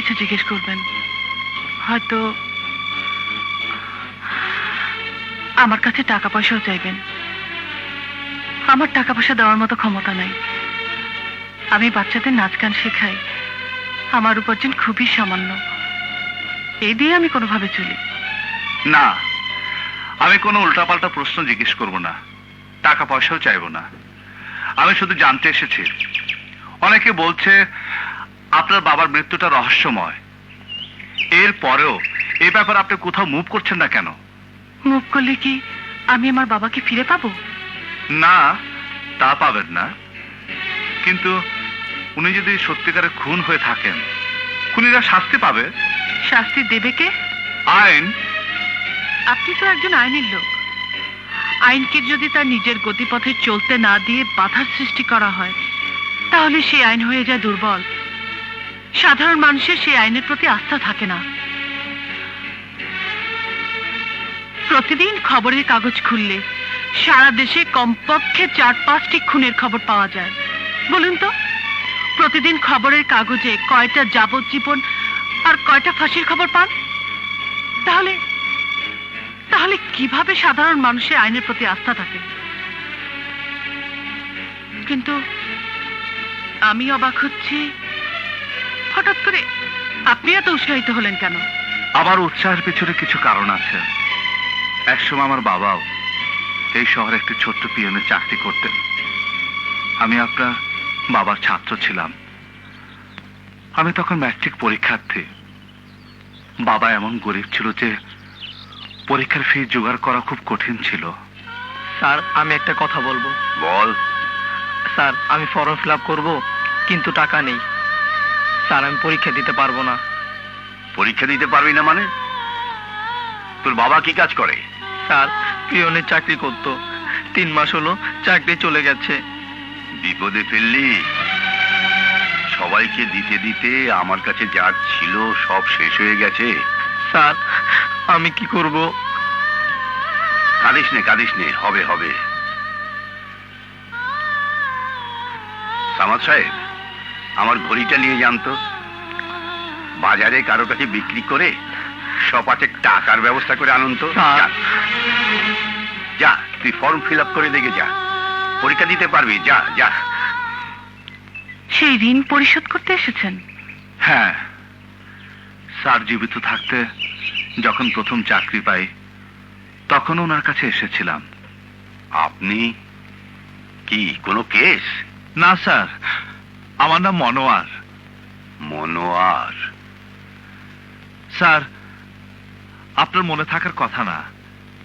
কিছু জিজ্ঞেস করবেন। হয়তো আমার কাছে টাকা পয়সাও চাইবেন। আমার টাকা পয়সা দেওয়ার মতো ক্ষমতা নাই। আমি বাচ্চাদের নাচ গান শেখাই। আমার উপার্জন খুবই সামান্য। এই দিয়ে আমি কোনোভাবে চলি। না, আমি কোনো উল্টাপাল্টা প্রশ্ন জিজ্ঞেস করব না। টাকা পয়সাও চাইব না। আমি শুধু জানতে এসেছি। অনেকে বলছে আপনার বাবার মৃত্যুটা রহস্যময়। এর পরেও এ ব্যাপারে আপনি কোথাও মুভ করছেন না কেন? মুভ করলে কি আমি আমার বাবাকে ফিরে পাবো? না তা পাবেন না। কিন্তু উনি যদি সত্যিকারের খুন হয়ে থাকেন খুনিরা শাস্তি পাবে। শাস্তি দেবে কে? আইন। আপনি তো একজন আইনের লোক। আইনকে যদি তার নিজের গতিপথে চলতে না দিয়ে বাধার সৃষ্টি করা হয় তাহলে সেই আইন হয়ে যায় দুর্বল। সাধারণ মানুষের সেই আইনের প্রতি আস্থা থাকে না। প্রতিদিন খবরের কাগজ খুললে সারা দেশে কমপক্ষে চার পাঁচটি খুনের খবর পাওয়া যায়। বলুন তো, প্রতিদিন খবরের কাগজে কয়টা যাবজ্জীবন আর কয়টা ফাঁসির খবর পান? তাহলে তাহলে কীভাবে সাধারণ মানুষের আইনের প্রতি আস্থা থাকে? কিন্তু আমি অবাক হচ্ছি হঠাৎ করে আপনি এত উৎসাহিত হলেন কেন? আমার উৎসাহের পিছনে কিছু কারণ আছে। একসময় আমার বাবাও এই শহরে একটি ছোট্ট পিয়নের চাকরি করতেন। আমি আপনার বাবার ছাত্র ছিলাম। আমি তখন ম্যাট্রিক পরীক্ষার্থী। বাবা এমন গরিব ছিল যে পরীক্ষার ফি জোগাড় করা খুব কঠিন ছিল। স্যার আমি একটা কথা বলব। বল। স্যার আমি ফর্ম ফিল আপ করব কিন্তু টাকা নেই। স্যার আমি পরীক্ষা দিতে পারব না। পরীক্ষা দিতে পারবি না মানে? তোর বাবা কি কাজ করে? স্যার পিয়নের চাকরি করতো। তিন মাস হলো চাকরি চলে গেছে। বিপদে ফেললি? সবাইকে দিতে দিতে আমার কাছে যা ছিল সব শেষ হয়ে গেছে। স্যার আমি কি করব? কাঁদিস নে কাঁদিস নে হবে হবে। সামাদ সাহেব আমার ঘড়িটা নিয়ে জানতো। বাজারে কারও কাছে বিক্রি করে সপাচে টাকার ব্যবস্থা করে আনন্দ। স্যার। যা তুই ফর্ম ফিল আপ করে দেখে যা। পরীক্ষা দিতে পারবি যা যা। সেই ঋণ পরিশোধ করতে এসেছেন? হ্যাঁ। স্যার জীবিত থাকতে যখন প্রথম চাকরি পাই তখন ওনার কাছে এসেছিলাম। আপনি কি কোনো কেস না স্যার। আমার নাম মনোয়ার। মনোয়ার? স্যার আপনার মনে থাকার কথা না।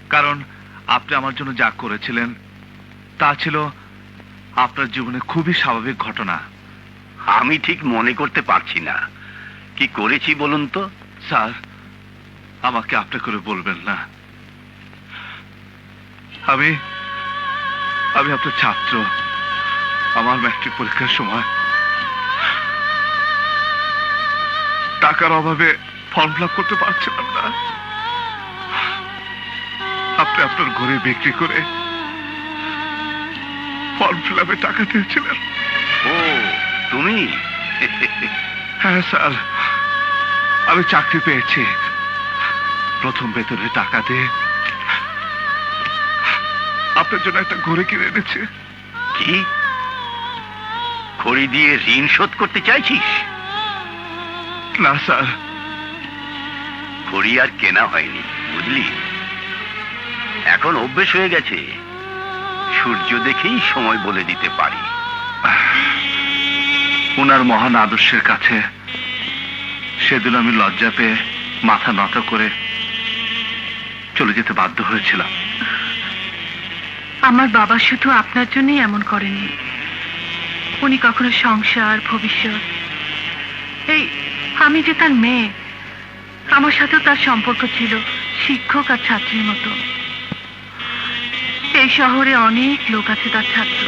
কারণ আপনি আমার জন্য যা করেছিলেন তা ছিল আপনার জীবনে খুবই স্বাভাবিক ঘটনা। আমি ঠিক মনে করতে পারছি না। কি করেছি বলুন তো? স্যার আমাকে আপনি করে বলবেন না। আমি আমি আপনার ছাত্র। আমার ম্যাট্রিক পরীক্ষার সময় টাকার অভাবে ফর্ম ফিল করতে পারছিলাম না। আপনি আপনার ঘরে বিক্রি করে ফর্ম ফিল টাকা দিয়েছিলেন। ও তুমি? হ্যাঁ স্যার। আমি চাকরি পেয়েছি। প্রথম বেতনে টাকা দিয়ে আপনার জন্য একটা ঘড়ি কিনে এনেছি। কি? ঘড়ি দিয়ে ঋণ শোধ করতে চাইছিস? না স্যার। ঘড়ি আর কেনা হয়নি বুঝলি? এখন অভ্যেস হয়ে গেছে। সূর্য দেখেই সময় বলে দিতে পারি। ওনার মহান আদর্শের কাছে সেদিন আমি লজ্জা পেয়ে মাথা নত করে চলে যেতে বাধ্য হয়েছিলাম। আমার বাবা শুধু আপনার জন্যই এমন করেনি উনি কখনো সংসার ভবিষ্যৎ এই আমি যে তার মেয়ে, আমার সাথেও তার সম্পর্ক ছিল, শিক্ষক আর ছাত্রীর মতো। এই শহরে অনেক লোক আছে তার ছাত্র।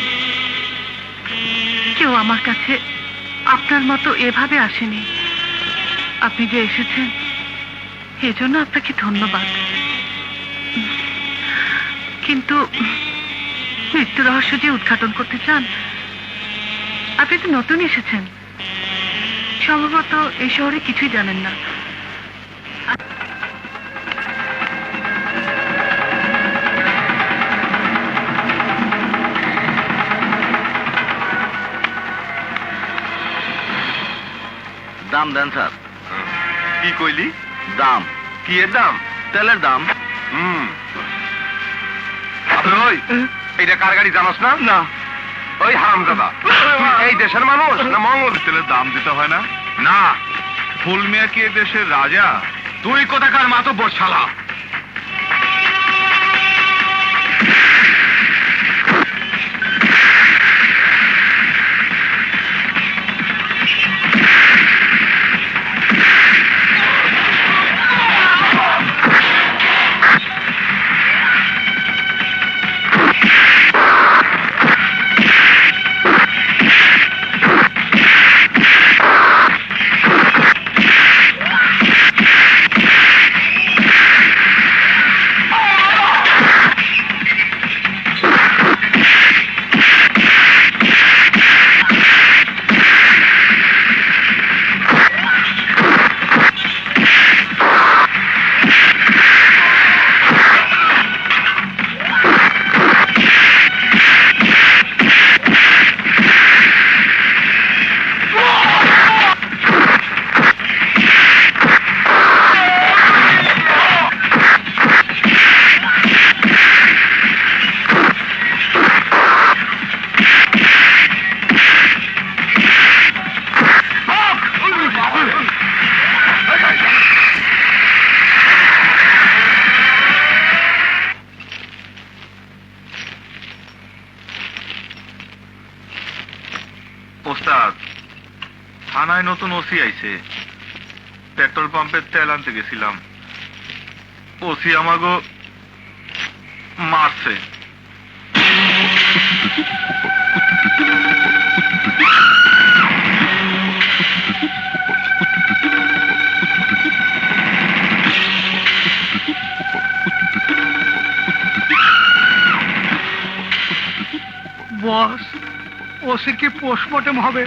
কেউ আমার কাছে আপনার মতো এভাবে আসেনি। আপনি যে এসেছেন, এজন্য আপনাকে ধন্যবাদ। কিন্তু মৃত্যু রহস্য যে উদ্ঘাটন করতে চান, আপনি তো নতুন এসেছেন। সম্ভবত এই শহরে কিছুই জানেন না। দাম দেন স্যার। কি কইলি? দাম। কি এর দাম? তেলের দাম। হুম। ওই এইটা কার গাড়ি জানোস না? না। ওই হারামজাদা এই দেশের মানুষ না মঙ্গল তেলের দাম দিতে হয় না? না ফুল মিয়া কি এ দেশের রাজা? তুই কোথাকার মাতব্বর বসালা থানায় নতুন ওসি আইছে। পেট্রোল পাম্পের তেল আনতে গেছিলাম। ওসি আমাগো মারছে। বস ওসি কি পোস্টমর্টেম হবে?